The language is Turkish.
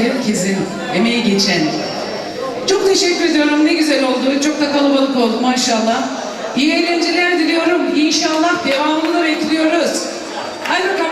herkesin emeği geçen. Çok teşekkür ediyorum. Ne güzel oldu. Çok da kalabalık oldu maşallah. İyi eğlenceler diliyorum. İnşallah devamını bekliyoruz. Hadi bakalım.